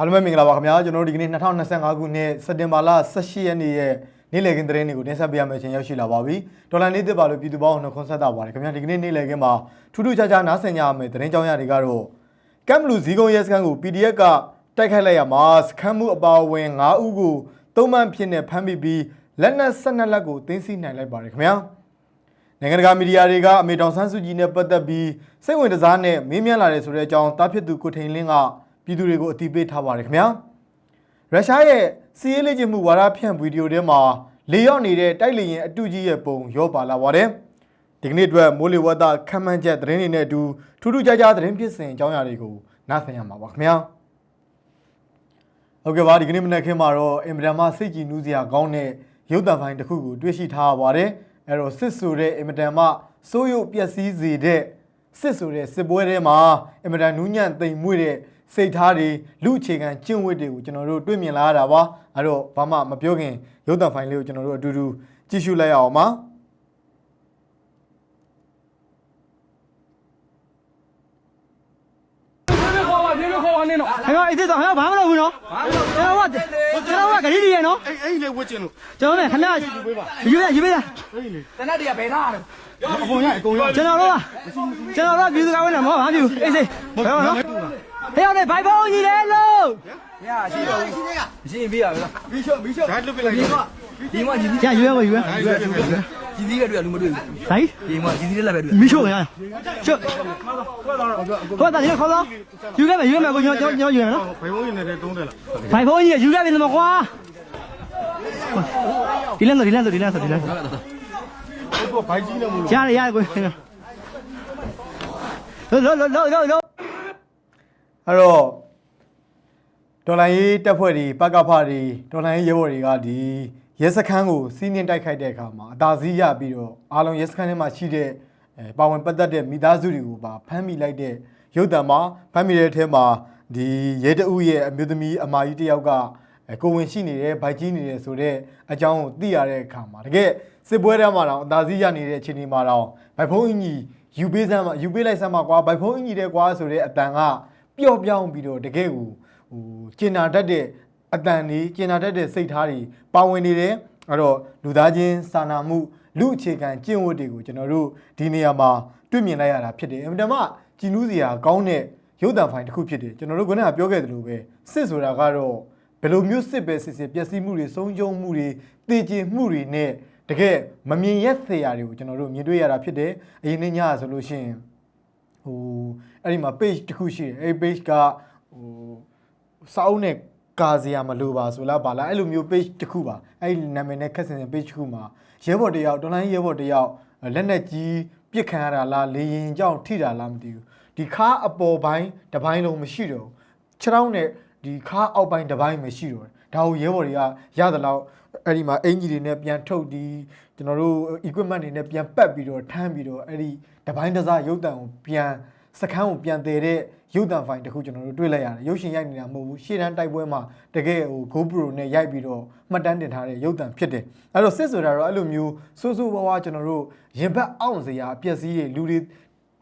အားလုံးပဲမင်္ဂလာပါခင်ဗျာကျွန်တော်တို့ဒီကနေ့2025ခုနှစ်စက်တင်ဘာလ18ရက်နေ့ရဲ့နေ့လည်ခင်းသတင်းတွေကိုတင်ဆက်ပေးရမယ့်အချိန်ရောက်ရှိလာပါပြီဒေါ်လာနေ့တစ်ပါလို့ပြည်သူပေါင်းနှုတ်ခွန်းဆက်တာပါတယ်ခင်ဗျာဒီကနေ့နေ့လည်ခင်းမှာထူးထူးခြားခြားနားဆင်ကြရမယ့်သတင်းကြောင်းရတွေကတော့ကမ်ဘလူဇီကုံရဲစခန်းကို PDF ကတိုက်ခိုက်လိုက်ရမှာစခန်းမှုအပါအဝင်9ဦးကိုသုံးမှန်ဖြစ်နေဖမ်းမိပြီးလက်နက်12လက်ကိုသိမ်းဆည်းနိုင်လိုက်ပါတယ်ခင်ဗျာနိုင်ငံတကာမီဒီယာတွေကအမေတောင်ဆန်းစုကြည်နဲ့ပတ်သက်ပြီးစိတ်ဝင်စားနဲ့မေးမြန်းလာတယ်ဆိုတဲ့အကြောင်းတားဖြစ်သူကိုထိန်လင်းက ပြည်သူတွေကိုအတိပေးထားပါတယ်ခင်ဗျာရုရှားရဲ့စီးရေးလေ့ကျင့်မှုဝါဒဖြန့်ဗီဒီယိုထဲမှာလေရောက်နေတဲ့တိုက်လေရင်အတူကြီးရဲ့ပုံရောပါလာပါတယ်ဒီကနေ့အတွက်မိုးလေဝသခန့်မှန်းချက်သတင်းတွေနဲ့အတူထူးထူးခြားခြားသတင်းဖြစ်စဉ်အကြောင်းအရာတွေကိုနားဆင်ရမှာပါခင်ဗျာဟုတ်ကဲ့ပါဒီကနေ့မနက်ခင်းမှာတော့အင်မတန်မှစိတ်ကြည်နူးစရာကောင်းတဲ့ရုပ်သံဖိုင်တစ်ခုကိုတွေ့ရှိထားရပါတယ်အဲ့တော့စစ်ဆိုတဲ့အင်မတန်မှစိုးရုပ်ပျက်စီးစေတဲ့စစ်ဆိုတဲ့စစ်ပွဲထဲမှာအင်မတန်နူးညံ့သိမ်မွေ့တဲ့ စိတ်ထားတွေလူအခြေခံကျင့်ဝတ်တွေကိုကျွန်တော်တို့တွေ့မြင်လာရတာပါအဲ့တော့ဘာမှမပြောခင်ရုပ်သံဖိုင်လေးကိုကျွန်တော်တို့အတူတူကြည့်ရှုလိုက်ရအောင်ပါ别ခေါ်ပါ别ခေါ်ပါနဲ့တော့ခင်ဗျာအေးသေးတော့ခင်ဗျာဘာမှမလုပ်ဘူးနော်ကျွန်တော်ကကျွန်တော်ကဂရီးရီရနော်အဲ့အဲ့လေဝတ်ကျင်လို့ကျွန်တော်နဲ့ခင်ဗျာယူရယူပေးရတနတ်တည်းကဘယ်ထားရလဲအကုန်ရအကုန်ရကျွန်တော်တို့ကကျွန်တော်တို့ပြည်သူကဝင်တယ်မဟုတ်ဘာမှမပြုအေးစေးဘယ်တော့နော် ဟဲ့အောင်လေဘိုင်ဘုံကြီးလေလို့ညာရှိတော့ရှိရင်ပြရမယ်မီးရှော့မီးရှော့ဓာတ်လွတ်ပြလိုက်တော့ဒီမှာညီဒီရယူရမယူရဓာတ်လွတ်ပြလိုက်တော့ညီဒီကတွေ့လူမတွေ့ဘူးဟိုင်းဒီမှာညီဒီလည်းပဲတွေ့မီးရှို့ခင်ဗျာရှို့ဟိုတာဒီခေါ်တော့ယူခဲ့မယ်ယူခဲ့မယ်ကိုကျွန်တော်ကျွန် အဲ့တော့ဒေါ်လာရေးတက်ဖွဲ့တွေပကဖတွေဒေါ်လာရေးရဲဘော်တွေကဒီရဲစခန်းကိုစီးနှင်းတိုက်ခိုက်တဲ့အခါမှာအသာစီးရပြီးတော့အားလုံးရဲစခန်းထဲမှာရှိတဲ့အဲပါဝင်ပတ်သက်တဲ့မိသားစုတွေကိုပါဖမ်းမိလိုက်တဲ့ရုပ်တံမှာဖမ်းမိတဲ့အထဲမှာဒီရဲတအုပ်ရဲ့အမျိုးသမီးအမာကြီးတစ်ယောက်ကအဲကိုဝင်ရှိနေတယ်ဗိုက်ကြီးနေတယ်ဆိုတော့အကြောင်းကိုသိရတဲ့အခါမှာတကယ်စစ်ပွဲထဲမှာတော့အသာစီးရနေတဲ့အချိန်ဒီမှာတော့ဗိုက်ဖုံးအင်ကြီးယူပေးစမ်းမှာယူပေးလိုက်စမ်းမှာကွာဗိုက်ဖုံးအင်ကြီးတဲ့ကွာဆိုတဲ့အတန်က ပျော့ပြောင်းပြီးတော့တကယ်ကိုဟိုကျင်နာတတ်တဲ့အတန်တွေကျင်နာတတ်တဲ့စိတ်ထားတွေပါဝင်နေတယ်အဲ့တော့လူသားချင်းစာနာမှုလူအခြေခံကျင့်ဝတ်တွေကိုကျွန်တော်တို့ဒီနေရာမှာတွေ့မြင်လိုက်ရတာဖြစ်တယ်အမှန်တမ်းကြည်နူးစရာကောင်းတဲ့ရုပ်သံဖိုင်တစ်ခုဖြစ်တယ်ကျွန်တော်တို့ခုနကပြောခဲ့သလိုပဲစစ်ဆိုတာကတော့ဘယ်လိုမျိုးစစ်ပဲစစ်စစ်ပျက်စီးမှုတွေဆုံးရှုံးမှုတွေတည်ကြည်မှုတွေနဲ့တကယ်မမြင်ရက်စရာတွေကိုကျွန်တော်တို့မြင်တွေ့ရတာဖြစ်တယ်အရင်နေ့ညဆိုလို့ရှိရင်ဟို အဲ့ဒီမှာ page တစ်ခုရှိတယ်အဲ့ဒီ page ကဟိုစာအုပ်နဲ့ကာစရာမလိုပါဆိုလားဗာလားအဲ့လိုမျိုး page တစ်ခုပါအဲ့ဒီနာမည်နဲ့ခက်ဆင်တဲ့ page တစ်ခုမှာရဲဘော်တယောက်တော်လိုင်းရဲဘော်တယောက်လက်နက်ကြီးပြစ်ခံရတာလားလေရင်ကြောင့်ထိတာလားမသိဘူးဒီခါအပေါ်ပိုင်းတစ်ပိုင်းလုံးမရှိတော့ဘူးခြေထောက်နဲ့ဒီခါအောက်ပိုင်းတစ်ပိုင်းမရှိတော့တယ်ဒါကိုရဲဘော်တွေကရသလောက်အဲ့ဒီမှာအင်ဂျီတွေနဲ့ပြန်ထုတ်ဒီကျွန်တော်တို့ equipment တွေနဲ့ပြန်ပတ်ပြီးတော့ထမ်းပြီးတော့အဲ့ဒီတစ်ပိုင်းတစ်စားရုပ်တံကိုပြန် စခန်းကိုပြန်တည်တဲ့ရုပ်တံဖိုင်တစ်ခုကျွန်တော်တို့တွေ့လိုက်ရတယ်ရုပ်ရှင်ရိုက်နေတာမဟုတ်ဘူးရှေ့တန်းတိုက်ပွဲမှာတကယ်ဟို GoPro နဲ့ရိုက်ပြီးတော့မှတ်တမ်းတင်ထားတဲ့ရုပ်တံဖြစ်တယ်အဲ့တော့စစ်ဆိုတာတော့အဲ့လိုမျိုးစိုးစိုးဝါးဝါကျွန်တော်တို့ရင်ဘတ်အောင်စရာအပျက်စီးတွေလူတွေ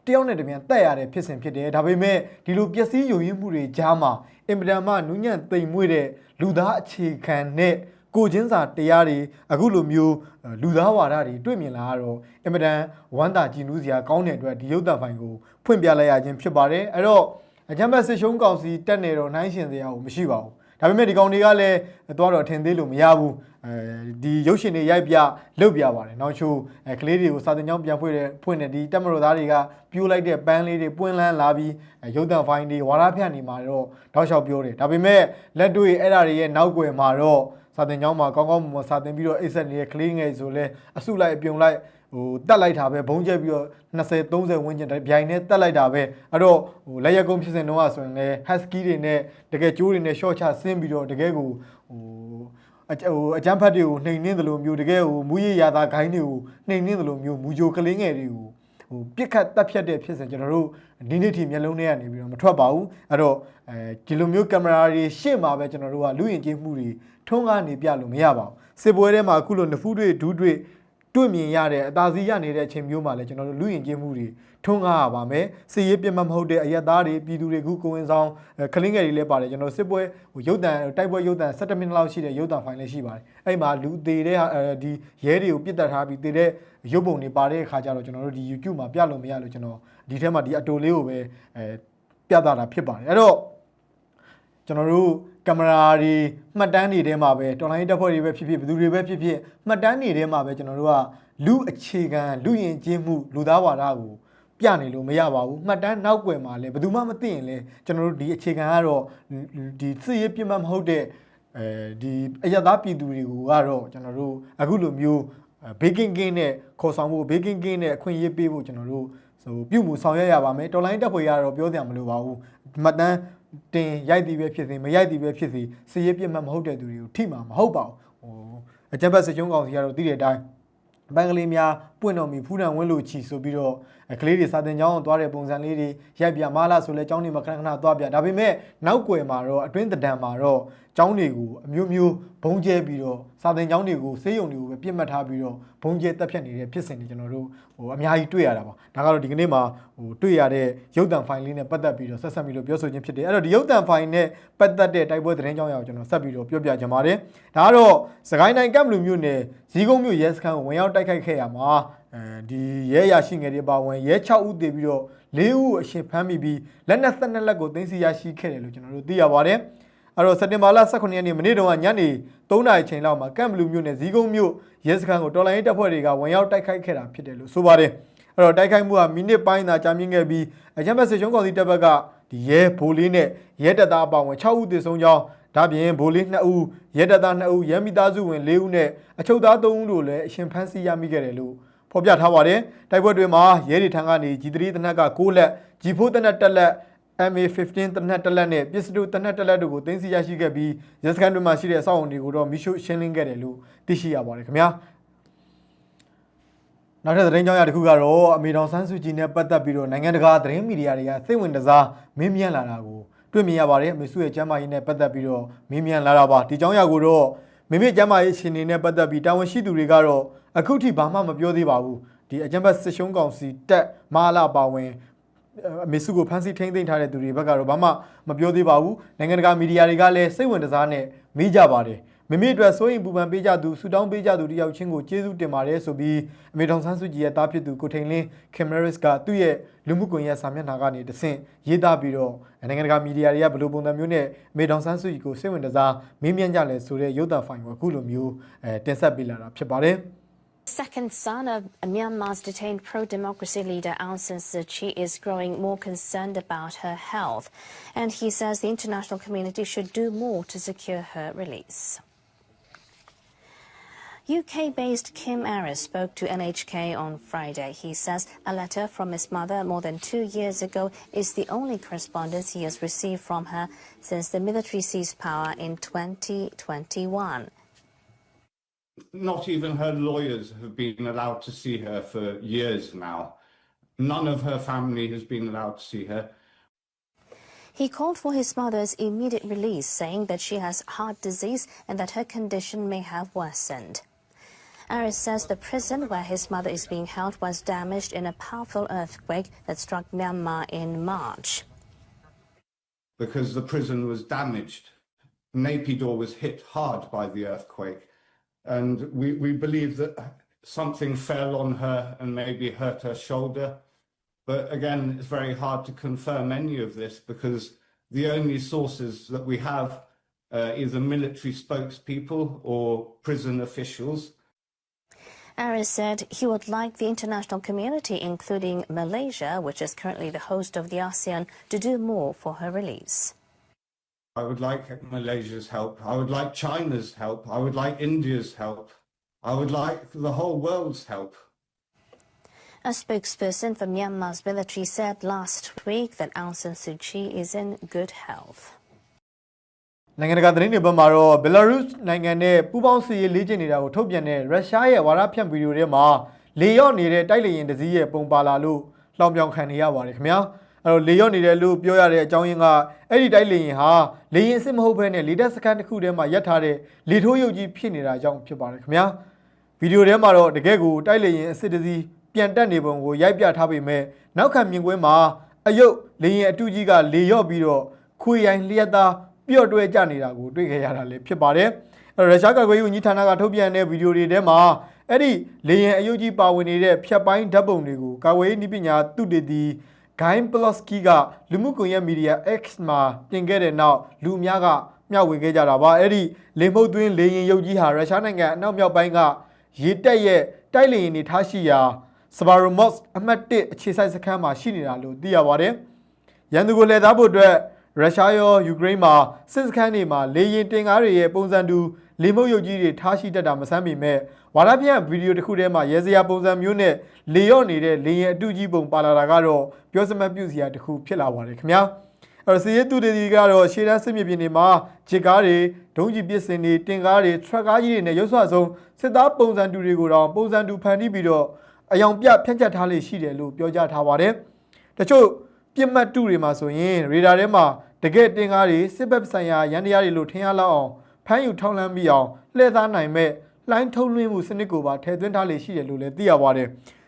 တယောက်နဲ့တပြန်တက်ရတဲ့ဖြစ်စဉ်ဖြစ်တယ်ဒါပေမဲ့ဒီလိုပျက်စီးယိုယွင်းမှုတွေကြားမှာအင်ပဒံမနူးညံ့သိမ်မွေ့တဲ့လူသားအခြေခံနဲ့ ကိုချင်းစာတရားတွေအခုလိုမျိုးအဲလူသားဝါဒတွေတွေ့မြင်လာတော့အင်ပဒံဝမ်းသာကြည်နူးစရာကောင်းတဲ့အတွက်ဒီရုပ်သံဖိုင်ကိုဖွင့်ပြလိုက်ရခြင်းဖြစ်ပါတယ်အဲ့တော့အကြမ်းဖက်စစ်ရှုံးကောင်စီတက်နေတော့နှိုင်းရှင်စရာကိုမရှိပါဘူးဒါပေမဲ့ဒီကောင်တွေကလည်းသွားတော့ထင်သေးလို့မရဘူးအဲဒီရုပ်ရှင်တွေရိုက်ပြလုတ်ပြပါတယ်နောက်ချိုးအဲကလေးတွေကိုစာတင်ကြောင်းပြန်ဖွင့်တဲ့ဖွင့်တဲ့ဒီတက်မတော်သားတွေကပြိုးလိုက်တဲ့ပန်းလေးတွေပွင့်လန်းလာပြီးအဲရုပ်သံဖိုင်တွေဝါရဖြန့်နေမှာတော့တောက်လျှောက်ပြောတယ်ဒါပေမဲ့လက်တွေ့အဲ့ဒါတွေရဲ့နောက်ွယ်မှာတော့ စာတင်ကြောင်းမှာကောင်းကောင်းမွန်မွန်စာတင်ပြီးတော့အိတ်ဆက်နေတဲ့ကလေးငယ်ဆိုလဲအစုလိုက်အပြုံလိုက်ဟိုတက်လိုက်တာပဲဘုံကျက်ပြီးတော့20 30ဝန်းကျင်ဗျိုင်နဲ့တက်လိုက်တာပဲအဲ့တော့ဟိုလက်ရက်ကုန်းဖြစ်စဉ်တော့ဆိုရင်လည်း husky တွေနဲ့တကယ်ကြိုးတွေနဲ့ short ချဆင်းပြီးတော့တကယ်ကိုဟိုအဟိုအကြမ်းဖက်တွေကိုနှိမ်နှင်းသလိုမျိုးတကယ်ဟိုမူရရသာဂိုင်းတွေကိုနှိမ်နှင်းသလိုမျိုးမူဂျိုကလေးငယ်တွေကို ဟိုပြစ်ခတ်တက်ဖြတ်တဲ့ဖြစ်စဉ်ကျွန်တော်တို့ဒီနေ့ထိမျက်လုံးထဲကနေပြီးတော့မထွက်ပါဘူးအဲ့တော့အဲဒီလိုမျိုးကင်မရာတွေရှေ့မှာပဲကျွန်တော်တို့ကလူယဉ်ကျေးမှုတွေထုံးကားနေပြလို့မရပါဘူးစစ်ပွဲထဲမှာအခုလိုနဖူးတွေဒူးတွေ တွေ့မြင်ရတဲ့အသာစီးရနေတဲ့အချိန်မျိုးမှာလည်းကျွန်တော်တို့လူရင်ကျင်းမှုတွေထွန်းကားရပါမယ်စီရေးပြတ်မမဟုတ်တဲ့အရက်သားတွေပြည်သူတွေခုကိုဝင်ဆောင်အဲကလင်းငယ်တွေလည်းပါတယ်ကျွန်တော်စစ်ပွဲဟိုရုပ်တံတိုက်ပွဲရုပ်တံ17မိနစ်လောက်ရှိတဲ့ရုပ်တံဖိုင်လည်းရှိပါတယ်အဲ့မှာလူသေးတဲ့ဟာအဲဒီရဲတွေကိုပြစ်တက်ထားပြီးသေးတဲ့ရုပ်ပုံတွေပါတဲ့အခါကျတော့ကျွန်တော်တို့ဒီ YouTube မှာပြလို့မရလို့ကျွန်တော်ဒီထဲမှာဒီအတိုလေးကိုပဲအဲပြသတာဖြစ်ပါတယ်အဲ့တော့ကျွန်တော်တို့ ကင်မရာတွေမှတ်တမ်းတွေထဲမှာပဲတော်လိုင်းတက်ဖွဲ့တွေပဲဖြစ်ဖြစ်ဘယ်သူတွေပဲဖြစ်ဖြစ်မှတ်တမ်းတွေထဲမှာပဲကျွန်တော်တို့ကလူအခြေခံလူယဉ်ကျေးမှုလူသားဝါဒကိုပြနေလို့မရပါဘူးမှတ်တမ်းနောက်ွယ်မှာလည်းဘယ်သူမှမသိရင်လည်းကျွန်တော်တို့ဒီအခြေခံကတော့ဒီစစ်ရေးပြတ်မှတ်မဟုတ်တဲ့အဲဒီအရသာပြည်သူတွေကိုကတော့ကျွန်တော်တို့အခုလိုမျိုးဘေးကင်းကင်းနဲ့ခေါ်ဆောင်ဖို့ဘေးကင်းကင်းနဲ့အခွင့်အရေးပေးဖို့ကျွန်တော်တို့ဆိုပြုမှုဆောင်ရွက်ရပါမယ်တော်လိုင်းတက်ဖွဲ့ရတော့ပြောစရာမလိုပါဘူးမှတ်တမ်း တင်ရိုက်သည်ပဲဖြစ်စေမရိုက်သည်ပဲဖြစ်စေစည်ရပြတ်မှတ်မဟုတ်တဲ့သူတွေကိုထိမှာမဟုတ်ပါဘူးဟိုအကြက်ဘက်စကြုံကောင်စီကတော့သိတဲ့အတိုင်းဘန်ကလေးများပွင့်တော်မူဖူးတံဝင်းလို့ချီဆိုပြီးတော့အဲ ကလေးတွေစာတင်ကျောင်းကိုသွားတဲ့ပုံစံလေးတွေရိုက်ပြမာလာဆိုလဲကျောင်းတွေမှာခဏခဏသွားပြဒါပေမဲ့နောက်ွယ်မှာတော့အတွင်းတဒံမှာတော့ကျောင်းတွေကိုအမျိုးမျိုးဘုံကျဲပြီးတော့စာတင်ကျောင်းတွေကိုစေးရုံတွေကိုပဲပြစ်မှတ်ထားပြီးတော့ဘုံကျဲတက်ဖြတ်နေတဲ့ဖြစ်စဉ်တွေကျွန်တော်တို့ဟိုအများကြီးတွေ့ရတာပါဒါကတော့ဒီကနေ့မှာဟိုတွေ့ရတဲ့ရုပ်တံဖိုင်လေးနဲ့ပတ်သက်ပြီးတော့ဆက်ဆက်ပြီးတော့ပြောဆိုခြင်းဖြစ်တယ်အဲ့တော့ဒီရုပ်တံဖိုင်နဲ့ပတ်သက်တဲ့တိုက်ပွဲသတင်းကြောင်းရအောင်ကျွန်တော်ဆက်ပြီးတော့ပြောပြကြပါတယ်ဒါကတော့စကိုင်းတိုင်းကမ်ဘလူမျိုးနယ်ဇီးကုန်းမြို့ရဲစခန်းကိုဝင်ရောက်တိုက်ခိုက်ခဲ့ရမှာ အဲဒီရဲရရှိငယ်တွေပါဝင်ရဲ6ဦးတည်ပြီးတော့၄ဦးအရှင်ဖမ်းမိပြီးလက်နက်သက်နက်လက်ကိုသိမ်းဆည်းရရှိခဲ့တယ်လို့ကျွန်တော်တို့သိရပါတယ်အဲ့တော့စက်တင်ဘာလ18ရက်နေ့မနေ့တုန်းကညနေ3နာရီချိန်လောက်မှာကမ်ဘလူမျိုးနယ်ဇီးကုန်းမြို့ရဲစခန်းကိုတော်လိုင်းရေးတပ်ဖွဲ့တွေကဝင်ရောက်တိုက်ခိုက်ခဲ့တာဖြစ်တယ်လို့ဆိုပါတယ်အဲ့တော့တိုက်ခိုက်မှုကမိနစ်ပိုင်းသာကြာမြင့်ခဲ့ပြီးအကြမ်းဖက်စစ်ရှုံးကောင်စီတပ်ဘက်ကဒီရဲဘိုးလေးနဲ့ရဲတပ်သားအပေါင်းဝင်6ဦးသေဆုံးကြောင်းဒါပြင်ဘိုးလေး2ဦးရဲတပ်သား2ဦးရဲမိသားစုဝင်4ဦးနဲ့အချုပ်သား3ဦးတို့လည်းအရှင်ဖမ်းဆီးရမိခဲ့တယ်လို့ ဖော်ပြထားပါတယ်တိုက်ပွဲတွေမှာရဲတွေထံကနေ G3 တနက်က6လက် G4 တနက်တက်လက် MA15 တနက်တက်လက်နဲ့ပစ္စတိုတနက်တက်လက်တို့ကိုတင်စီရရှိခဲ့ပြီးရဲစခန်းတွေမှာရှိတဲ့အဆောက်အုံတွေကိုတော့မီရှို့ရှင်းလင်းခဲ့တယ်လို့သိရှိရပါတယ်ခင်ဗျာနောက်ထပ်သတင်းကြောင်းရတစ်ခုကတော့အမေတော်ဆန်းစုကြည်နဲ့ပတ်သက်ပြီးတော့နိုင်ငံတကာသတင်းမီဒီယာတွေကစိတ်ဝင်တစားမင်းမြန်းလာတာကိုတွေ့မြင်ရပါတယ်အမေစုရဲ့ကျမ်းမာရေးနဲ့ပတ်သက်ပြီးတော့မင်းမြန်းလာတာပါဒီကြောင်းရကိုတော့ မိမိကျမ်းမာရေးရှင်နေနဲ့ပတ်သက်ပြီးတာဝန်ရှိသူတွေကတော့အခုထိဘာမှမပြောသေးပါဘူးဒီအကြံဘတ်စစ်ရှုံးကောင်စီတက်မာလာပါဝင်အမေစုကိုဖမ်းဆီးထိန်းသိမ်းထားတဲ့သူတွေဘက်ကတော့ဘာမှမပြောသေးပါဘူးနိုင်ငံတကာမီဒီယာတွေကလည်းစိတ်ဝင်စားနဲ့မေးကြပါတယ် မိမိအတွက်စိုးရင်ပူပန်ပေးကြသူဆူတောင်းပေးကြသူတယောက်ချင်းကိုကျေးဇူးတင်ပါတယ်ဆိုပြီးအမေထောင်ဆန်းစုကြည်ရဲ့တားဖြစ်သူကိုထိန်လင်းခင်မရစ်ကသူ့ရဲ့လူမှုကွန်ရက်စာမျက်နှာကနေတဆင့်ရေးသားပြီးတော့နိုင်ငံတကာမီဒီယာတွေကဘယ်လိုပုံစံမျိုးနဲ့အမေထောင်ဆန်းစုကြည်ကိုစိတ်ဝင်စားမေးမြန်းကြလဲဆိုတဲ့ရုပ်သံဖိုင်ကိုအခုလိုမျိုးအဲတင်ဆက်ပေးလာတာဖြစ်ပါတယ် Second son of Myanmar's detained pro-democracy leader Aung San Suu Kyi is growing more concerned about her health, and he says the international community should do more to secure her release. UK-based Kim Aris spoke to NHK on Friday. He says a letter from his mother more than two years ago is the only correspondence he has received from her since the military seized power in 2021. not even her lawyers have been allowed to see her for years now. None of her family has been allowed to see her. He called for his mother's immediate release, saying that she has heart disease and that her condition may have worsened. Aris says the prison where his mother is being held was damaged in a powerful earthquake that struck Myanmar in March. because the prison was damaged. Naypyidaw was hit hard by the earthquake, and we, we believe that something fell on her and maybe hurt her shoulder. But again, it's very hard to confirm any of this because the only sources that we have uh, either military spokespeople or prison officials. Aris said he would like the international community, including Malaysia, which is currently the host of the ASEAN, to do more for her release. I would like Malaysia's help. I would like China's help. I would like India's help. I would like the whole world's help. A spokesperson for Myanmar's military said last week that Aung San Suu Kyi is in good health. နိုင်ငံတကာသတင်းတွေဘက်မှာတော့ဘယ်လာရုစ်နိုင်ငံနဲ့ပူးပေါင်းစစ်ရေးလေ့ကျင့်နေတာကိုထုတ်ပြန်တဲ့ရုရှားရဲ့ဝါဒဖြန့်ဗီဒီယိုထဲမှာလေရော့နေတဲ့တိုက်လေယာဉ်တစ်စီးရဲ့ပုံပါလာလို့လောင်ပြောင်ခံနေရပါတယ်ခင်ဗျာအဲ့တော့လေရော့နေတယ်လို့ပြောရတဲ့အကြောင်းရင်းကအဲ့ဒီတိုက်လေယာဉ်ဟာလေယာဉ်အစ်စ်မဟုတ်ဘဲနဲ့လေတပ်စခန်းတစ်ခုထဲမှာရပ်ထားတဲ့လေထိုးရုပ်ကြီးဖြစ်နေတာကြောင့်ဖြစ်ပါတယ်ခင်ဗျာဗီဒီယိုထဲမှာတော့တကယ့်ကိုတိုက်လေရင်အစ်စ်တစီပြန်တက်နေပုံကိုရိုက်ပြထားပေမဲ့နောက်ခံမြင်ကွင်းမှာအယုတ်လေရင်အတူကြီးကလေရော့ပြီးတော့ခွေရိုင်လျက်သား ပျော့တွဲကြနေတာကိုတွေ့ခဲ့ရတာလည်းဖြစ်ပါတယ်အဲ့တော့ရုရှားကာကွယ်ရေးဝန်ကြီးဌာနကထုတ်ပြန်တဲ့ဗီဒီယိုတွေထဲမှာအဲ့ဒီလေရင်အယုတ်ကြီးပါဝင်နေတဲ့ဖြတ်ပိုင်းဓာတ်ပုံတွေကိုကာကွယ်ရေးနည်းပညာသုတေသီဂိုင်းပလော့စကီကလူမှုကွန်ရက်မီဒီယာ X မှာပြင်ခဲ့တဲ့နောက်လူအများကမျှဝေခဲ့ကြတာပါအဲ့ဒီလေမှုတ်သွင်းလေရင်ရုပ်ကြီးဟာရုရှားနိုင်ငံအနောက်မြောက်ပိုင်းကရေတက်ရဲ့တိုက်လေရင်တွေထားရှိရာစပါရိုမော့စ်အမှတ်1အခြေစိုက်စခန်းမှာရှိနေတာလို့သိရပါတယ်ရန်သူကိုလှည့်သားဖို့အတွက် ရုရှားရောယူကရိန်းမှာစစ်စခန်းတွေမှာလေရင်တင်ကားတွေရဲ့ပုံစံတူလေမှုတ်ရုပ်ကြီးတွေထားရှိတတ်တာမဆန်းပေမဲ့ဝါဒပြန့်ဗီဒီယိုတစ်ခုထဲမှာရဲစရာပုံစံမျိုးနဲ့လေရော့နေတဲ့လေရင်အတူကြီးပုံပါလာတာကတော့ပြောစမတ်ပြုစရာတစ်ခုဖြစ်လာပါတယ်ခင်ဗျာအဲ့တော့စီရဲသူတွေဒီကတော့ရှေ့တန်းစစ်မြေပြင်တွေမှာဂျစ်ကားတွေဒုံးကြီးပစ်စင်တွေတင်ကားတွေထရက်ကားကြီးတွေနဲ့ရုပ်ဆွဆုံးစစ်သားပုံစံတူတွေကိုတော့ပုံစံတူဖန်တီးပြီးတော့အယောင်ပြဖြန့်ကျက်ထားလေးရှိတယ်လို့ပြောကြားထားပါတယ်တချို့ ပြစ်မှတ်တူတွေမှာဆိုရင်ရေဒါထဲမှာတကယ်တင်ကားတွေစစ်ဘက်ဆိုင်ရာရန်တရားတွေလို့ထင်ရလောက်အောင်ဖမ်းယူထောက်လှမ်းပြီးအောင်လှည့်သားနိုင်မဲ့လှိုင်းထုတ်လွှင့်မှုစနစ်ကိုပါထည့်သွင်းထားလေရှိတယ်လို့လည်းသိရပါတယ်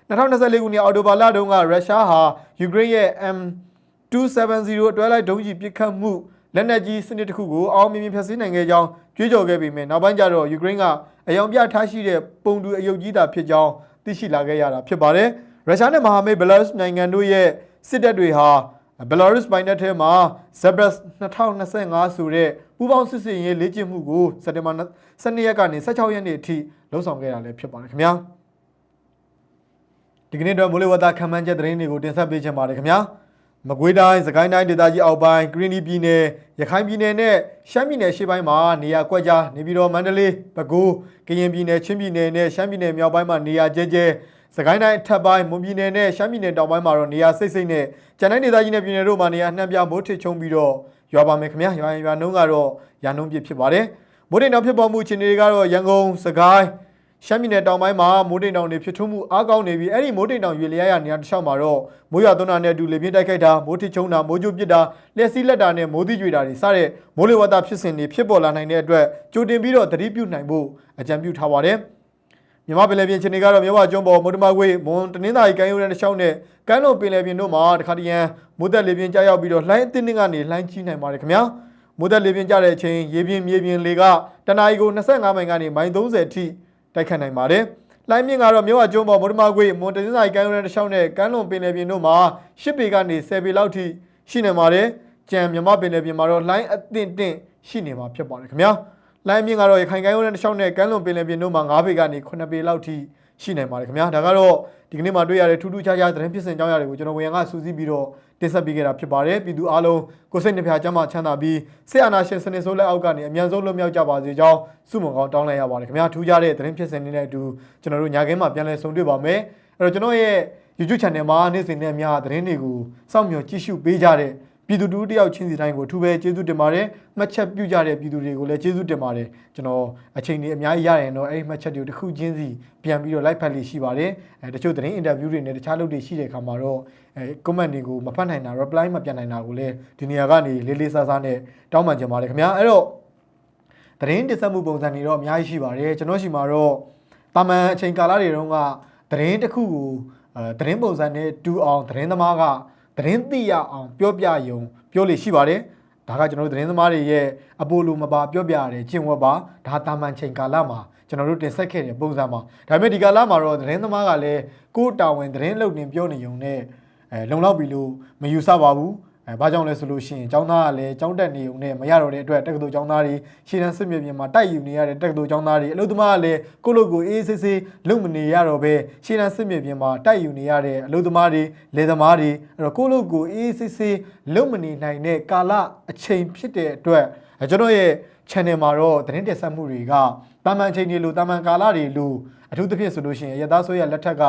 2024ခုနှစ်အောက်တိုဘာလတုန်းကရုရှားဟာယူကရိန်းရဲ့ M270 အတွဲလိုက်ဒုံးကြီးပစ်ခတ်မှုလက်နက်ကြီးစနစ်တစ်ခုကိုအောင်မြင်မြင်ဖျက်ဆီးနိုင်ခဲ့ကြောင်းကြွေးကြော်ခဲ့ပေမဲ့နောက်ပိုင်းကျတော့ယူကရိန်းကအယောင်ပြထားရှိတဲ့ပုံတူအယုတ်ကြီးတာဖြစ်ကြောင်းသိရှိလာခဲ့ရတာဖြစ်ပါတယ်ရုရှားနဲ့မဟာမိတ်ဘယ်လာရုစ်နိုင်ငံတို့ရဲ့ စစ်တပ်တွေဟာဘယ်လာရုစ်ပိုင်းနယ်ထဲမှာ Zebras 2025ဆိုတဲ့ပူးပေါင်းစစ်စင်ရေးလေ့ကျင့်မှုကိုစက်တင်ဘာ12ရက်ကနေ16ရက်နေ့အထိလှုပ်ဆောင်ခဲ့တာလည်းဖြစ်ပါတယ်ခင်ဗျာဒီကနေ့တော့မိုးလေဝသခံမှန်းချက်သတင်းတွေကိုတင်ဆက်ပေးချင်ပါတယ်ခင်ဗျာမကွေးတိုင်းစကိုင်းတိုင်းဒေသကြီးအောက်ပိုင်းကရင်နီပြည်နယ်ရခိုင်ပြည်နယ်နဲ့ရှမ်းပြည်နယ်ရှေ့ပိုင်းမှာနေရာကွက်ကြားနေပြည်တော်မန္တလေးပဲခူးကရင်ပြည်နယ်ချင်းပြည်နယ်နဲ့ရှမ်းပြည်နယ်မြောက်ပိုင်းမှာနေရာကျဲကျဲ စကိုင်းတိုင်းအထက်ပိုင်းမွန်ပြည်နယ်နဲ့ရှမ်းပြည်နယ်တောင်ပိုင်းမှာတော့နေရာစိတ်စိတ်နဲ့ကျန်တိုင်းဒေသကြီးနဲ့ပြည်နယ်တို့မှာနေရာနှံ့ပြမိုးထစ်ချုံပြီးတော့ရွာပါမယ်ခင်ဗျာရွာရင်ရွာနှုံးကတော့ရာနှုံးပြဖြစ်ပါတယ်မိုးတိမ်တောင်ဖြစ်ပေါ်မှုအခြေအနေတွေကတော့ရန်ကုန်စကိုင်းရှမ်းပြည်နယ်တောင်ပိုင်းမှာမိုးတိမ်တောင်တွေဖြစ်ထွန်းမှုအားကောင်းနေပြီးအဲ့ဒီမိုးတိမ်တောင်ရွေလျားရနေရာတစ်လျှောက်မှာတော့မိုးရွာသွန်းတာနဲ့အတူလေပြင်းတိုက်ခိုက်တာမိုးထစ်ချုံတာမိုးကြိုးပစ်တာလျှက်စီးလက်တာနဲ့မိုးသီးကြွေတာတွေစတဲ့မိုးလေဝသဖြစ်စဉ်တွေဖြစ်ပေါ်လာနိုင်တဲ့အတွက်ကြိုတင်ပြီးတော့သတိပြုနိုင်ဖို့အကြံပြုထားပါတယ် မြန်မာပင်လယ်ပြင်ခြေနေကတော့မြဝကျွန်းပေါ်မုဒ္ဓမကွေးမွန်တနင်္သာရီကမ်းရိုးတန်းတစ်လျှောက်နဲ့ကမ်းလွန်ပင်လယ်ပြင်တို့မှာတခါတရံမိုးသက်လေပြင်းကြားရောက်ပြီးတော့လှိုင်းအသင်းတွေကနေလှိုင်းကြီးနိုင်ပါတယ်ခင်ဗျာမိုးသက်လေပြင်းကြတဲ့အချိန်ရေပြင်မြေပြင်လေကတနအီကို25မိုင်ကနေမိုင်30အထိတိုက်ခတ်နိုင်ပါတယ်လိုင်းမြင့်ကတော့မြို့ဝကျွန်းပေါ်မုဒ္ဓမကွေမွန်တနင်္သာရီကမ်းရိုးတန်းတစ်လျှောက်နဲ့ကမ်းလွန်ပင်လယ်ပြင်တို့မှာ10ပေကနေ10ပေလောက်ထိရှိနေပါတယ်။ကြံမြမပင်လယ်ပြင်မှာတော့လိုင်းအသင့်တင့်ရှိနေမှာဖြစ်ပါတယ်ခင်ဗျာ။ လိုင်းမြင့်ကတော့ရခိုင်ကမ်းရိုးတန်းတစ်လျှောက်နဲ့ကမ်းလွန်ပင်လယ်ပြင်တို့မှာ9ပေကနေ9ပေလောက်ထိရှိနေပါတယ်ခင်ဗျာ။ဒါကတော့ဒီကနေ့မှတွေ့ရတဲ့ထူးထူးခြားခြားသတင်းဖြစ်စဉ်ကြောင်းရာတွေကိုကျွန်တော်ဝေယံကစူးစီးပြီးတော့တင်ဆက်ပေးခဲ့တာဖြစ်ပါတယ်။ပြည်သူအားလုံးကိုယ်စိတ်နှပြချမ်းသာချမ်းသာပြီးဆေးအာနာရှင်စနစ်ဆိုးလက်အောက်ကနေအမြန်ဆုံးလွတ်မြောက်ကြပါစေကြောင်းဆုမွန်ကောင်းတောင်းလိုက်ရပါတယ်ခင်ဗျာ။ထူးခြားတဲ့သတင်းဖြစ်စဉ်တွေနဲ့အတူကျွန်တော်တို့ညာခင်းမှာပြန်လည်ဆုံတွေ့ပါမယ်။အဲ့တော့ကျွန်တော်ရဲ့ YouTube channel မှာနေ့စဉ်နဲ့အများသတင်းတွေကိုစောင့်မျှော်ကြည့်ရှုပေးကြတဲ့ ပြည်သူတူတယောက်ချင်းစီတိုင်းကိုအထူးပဲကျေးဇူးတင်ပါတယ်။မှတ်ချက်ပြုကြတဲ့ပြည်သူတွေကိုလည်းကျေးဇူးတင်ပါတယ်။ကျွန်တော်အချိန်ကြီးအများကြီးရရင်တော့အဲ့ဒီမှတ်ချက်တွေကိုတစ်ခုချင်းစီပြန်ပြီးတော့ like ဖတ်လေးရှိပါတယ်။အဲတချို့သတင်း interview တွေနဲ့တခြားလုပ်တွေရှိတဲ့အခါမှာတော့အဲ comment တွေကိုမဖတ်နိုင်တာ reply မပြန်နိုင်တာကိုလည်းဒီနေရာကနေလေးလေးစားစားနဲ့တောင်းပန်ချင်ပါတယ်ခင်ဗျာ။အဲ့တော့သတင်းတင်ဆက်မှုပုံစံတွေတော့အများကြီးရှိပါတယ်။ကျွန်တော်ရှိမှာတော့တာမန်အချိန်ကာလတွေတုန်းကသတင်းတစ်ခုကိုအဲသတင်းပုံစံနဲ့တူအောင်သတင်းသမားက သတင်းသိရအောင်ပြောပြယုံပြောလို့ရှိပါတယ်။ဒါကကျွန်တော်တို့သတင်းသမားတွေရဲ့အပိုလိုမပါပြောပြရတဲ့ကျင့်ဝတ်ပါဒါတာမန်ချိန်ကာလမှာကျွန်တော်တို့တင်ဆက်ခဲ့တဲ့ပုံစံပါဒါပေမဲ့ဒီကာလမှာတော့သတင်းသမားကလည်းကိုယ်တာဝန်သတင်းလုပ်နေပြောနေုံနဲ့အဲလုံလောက်ပြီလို့မယူဆပါဘူး အဲဘာကြောင့်လဲဆိုလို့ရှိရင်ចောင်းသားကလည်းចောင်းတက်နေုံနဲ့မရတော့တဲ့အတွက်တက္ကသိုလ်ចောင်းသားတွေရှေ့တန်းစစ်မြေပြင်မှာတိုက်ယူနေရတဲ့တက္ကသိုလ်ចောင်းသားတွေအလုပ်သမားကလည်းကိုယ့်လုပ်ကိုအေးအေးဆေးဆေးလုပ်မနေရတော့ပဲရှေ့တန်းစစ်မြေပြင်မှာတိုက်ယူနေရတဲ့အလုပ်သမားတွေလယ်သမားတွေအဲ့တော့ကိုယ့်လုပ်ကိုအေးအေးဆေးဆေးလုပ်မနေနိုင်တဲ့ကာလအချိန်ဖြစ်တဲ့အတွက်အဲကျွန်တော်ရဲ့ channel မှာတော့သတင်းတင်ဆက်မှုတွေက တာမန်အချိန်တွေလိုတာမန်ကာလတွေလိုအထူးသဖြင့်ဆိုလို့ရှိရင်ရသားဆိုရလက်ထက်က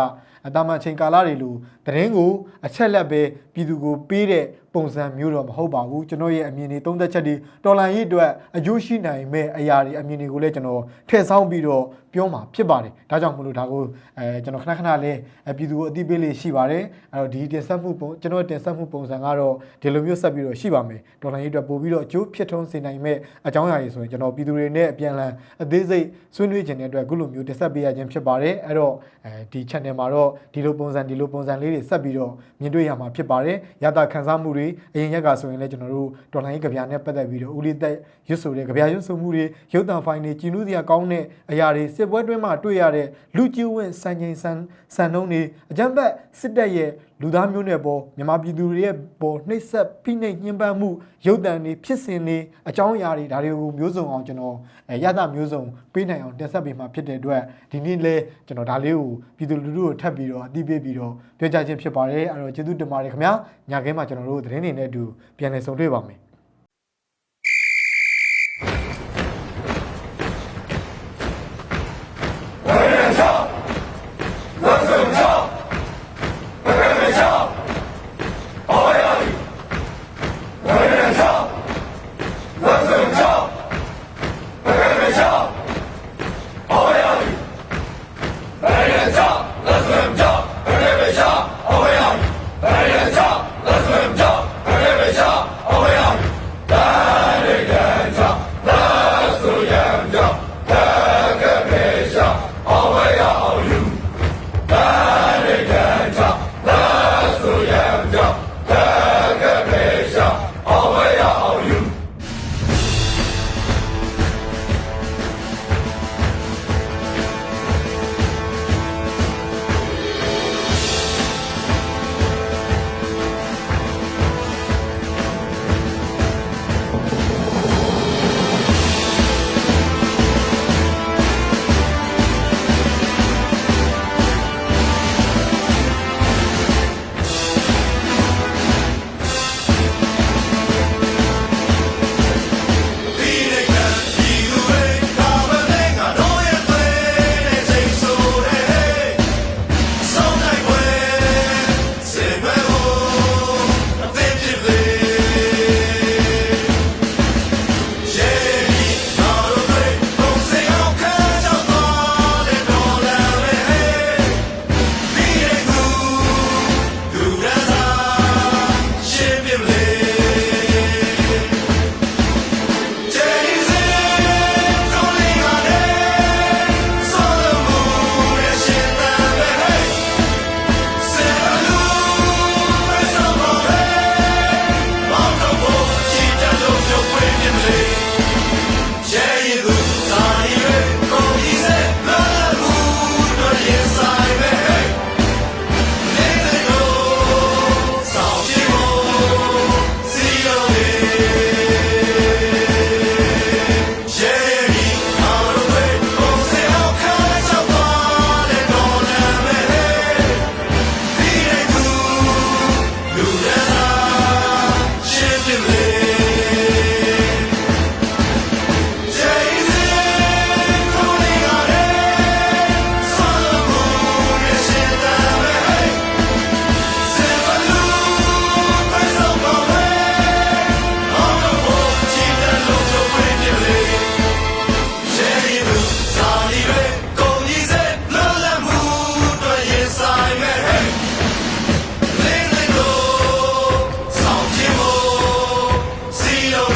အတာမန်အချိန်ကာလတွေလိုသတင်းကိုအချက်လက်ပဲပြည်သူကိုပေးတဲ့ပုံစံမျိုးတော့မဟုတ်ပါဘူးကျွန်တော်ရဲ့အမြင်တွေသုံးသက်ချက်တွေတော်လန်ရေးအတွက်အကျိုးရှိနိုင်မဲ့အရာတွေအမြင်တွေကိုလည်းကျွန်တော်ထည့်ဆောင်းပြီးတော့ပြောမှာဖြစ်ပါတယ်ဒါကြောင့်မလို့ဒါကိုအဲကျွန်တော်ခဏခဏလေးပြည်သူကိုအသိပေးလေးရှိပါတယ်အဲ့တော့ဒီတင်ဆက်မှုပုံကျွန်တော်တင်ဆက်မှုပုံစံကတော့ဒီလိုမျိုးဆက်ပြီးတော့ရှိပါမယ်တော်လန်ရေးအတွက်ပို့ပြီးတော့အကျိုးဖြစ်ထွန်းစေနိုင်မဲ့အကြောင်းအရာတွေဆိုရင်ကျွန်တော်ပြည်သူတွေနဲ့အပြန်အလှန်အသေးစိတ်ဆွေးနွေးခြင်းတဲ့အတွက်အခုလိုမျိုးတင်ဆက်ပေးရခြင်းဖြစ်ပါတယ်အဲ့တော့အဲဒီ channel မှာတော့ဒီလိုပုံစံဒီလိုပုံစံလေးတွေဆက်ပြီးတော့မြင်တွေ့ရမှာဖြစ်ပါတယ်ရတာခန်းစားမှုတွေအရင်ရက်ကဆိုရင်လည်းကျွန်တော်တို့ဒေါ်လာရေးကြပြနဲ့ပတ်သက်ပြီးတော့ဦးလေးသက်ရွတ်ဆိုတဲ့ကြပြရွတ်ဆိုမှုတွေရုပ်သံဖိုင်တွေကြည်နူးစရာကောင်းတဲ့အရာတွေစစ်ပွဲတွင်းမှာတွေ့ရတဲ့လူကျူးဝင့်စံချိန်စံစံနှုန်းတွေအကြမ်းဖက်စစ်တပ်ရဲ့ လူသားမျိုးနွယ်ပေါ်မြန်မာပြည်သူတွေရဲ့ပေါ်နှိပ်စက်ဖိနှိပ်ညှဉ်းပန်းမှုရုပ်တံတွေဖြစ်စဉ်တွေအကြောင်းအရာတွေဒါတွေကိုမျိုးစုံအောင်ကျွန်တော်အဲရသမျိုးစုံပေးနိုင်အောင်တင်ဆက်ပေးမှာဖြစ်တဲ့အတွက်ဒီနေ့လဲကျွန်တော်ဒါလေးကိုပြည်သူလူထုကိုထပ်ပြီးတော့အသိပေးပြီးတော့ပြောကြားခြင်းဖြစ်ပါတယ်အဲ့တော့ကျေးဇူးတင်ပါတယ်ခင်ဗျာညခင်းမှာကျွန်တော်တို့သတင်းတွေနဲ့အတူပြန်လည်ဆုံတွေ့ပါမယ်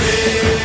Hey.